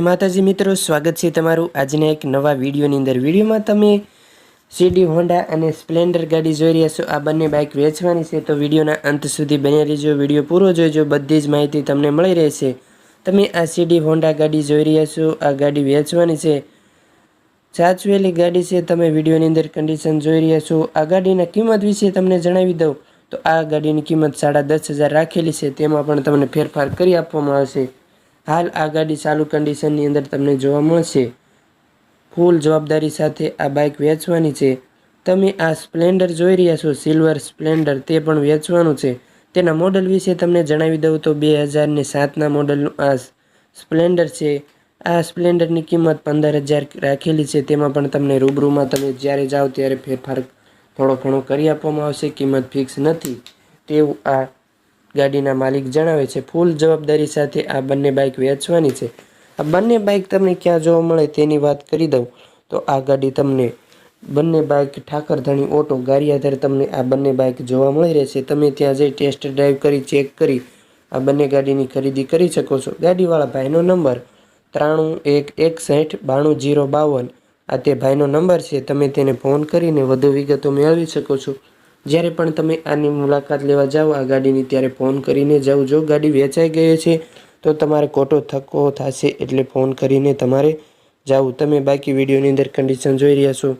માતાજી મિત્રો, સ્વાગત છે તમારું આજના એક નવા વિડીયોની અંદર. વિડીયોમાં તમે સીડી હોન્ડા અને સ્પ્લેન્ડર ગાડી જોઈ રહ્યા છો. આ બંને બાઇક વેચવાની છે, તો વિડીયોના અંત સુધી બન્યા રહેજો. વીડિયો પૂરો જોઈજો બધી જ માહિતી તમને મળી રહેશે. તમે આ સીડી હોન્ડા ગાડી જોઈ રહ્યા છો, આ ગાડી વેચવાની છે. સાચવેલી ગાડી છે, તમે વિડીયોની અંદર કન્ડિશન જોઈ રહ્યા છો. આ ગાડીના કિંમત વિશે તમને જણાવી દઉં. તો આ ગાડીની કિંમત સાડા દસ હજાર રાખેલી છે, તેમાં પણ તમને ફેરફાર કરી આપવામાં આવશે. હાલ આ ગાડી ચાલુ કન્ડિશનની અંદર તમને જોવા મળશે. ફૂલ જવાબદારી સાથે આ બાઇક વેચવાની છે. તમે આ સ્પ્લેન્ડર જોઈ રહ્યા છો સિલ્વર સ્પ્લેન્ડર, તે પણ વેચવાનું છે. તેના મોડલ વિશે તમને જણાવી દઉં તો બે હજારને સાતના મોડલનું આ સ્પ્લેન્ડર છે. આ સ્પ્લેન્ડરની કિંમત પંદર હજાર રાખેલી છે. તેમાં પણ તમને રૂબરૂમાં તમે જ્યારે જાઓ ત્યારે ફેરફાર થોડો ઘણો કરી આપવામાં આવશે. કિંમત ફિક્સ નથી. તેવું આ ગાડીના માલિક જણાવે છે, ફૂલ જવાબદારી સાથે આ બંને બાઇક વેચવાની છે. આ બંને બાઇક તમને ક્યાં જોવા મળે તેની વાત કરી દઉં. તો આ ગાડી તમને બંને બાઇક ઠાકરધણી ઓટો ગારિયાધર તમને આ બંને બાઇક જોવા મળી રહેશે. તમે ત્યાં જઈ ટેસ્ટ ડ્રાઈવ કરી, ચેક કરી, આ બંને ગાડીની ખરીદી કરી શકો છો. ગાડીવાળા ભાઈનો નંબર ત્રાણું એક એક સાઠ બાણું જીરો બાવન. આ તે ભાઈનો નંબર છે. તમે તેને ફોન કરીને વધુ વિગતો મેળવી શકો છો. જ્યારે પણ તમે આની મુલાકાત લેવા જાઓ, આ ગાડીની ત્યારે ફોન કરીને જાઓ. જો ગાડી વેચાઈ ગઈ છે, તો તમારે ખોટો થક્કો થશે એટલે ફોન કરીને તમારે જાવું તમે બાકી વિડીયોની અંદર કન્ડિશન જોઈ રહ્યા છો.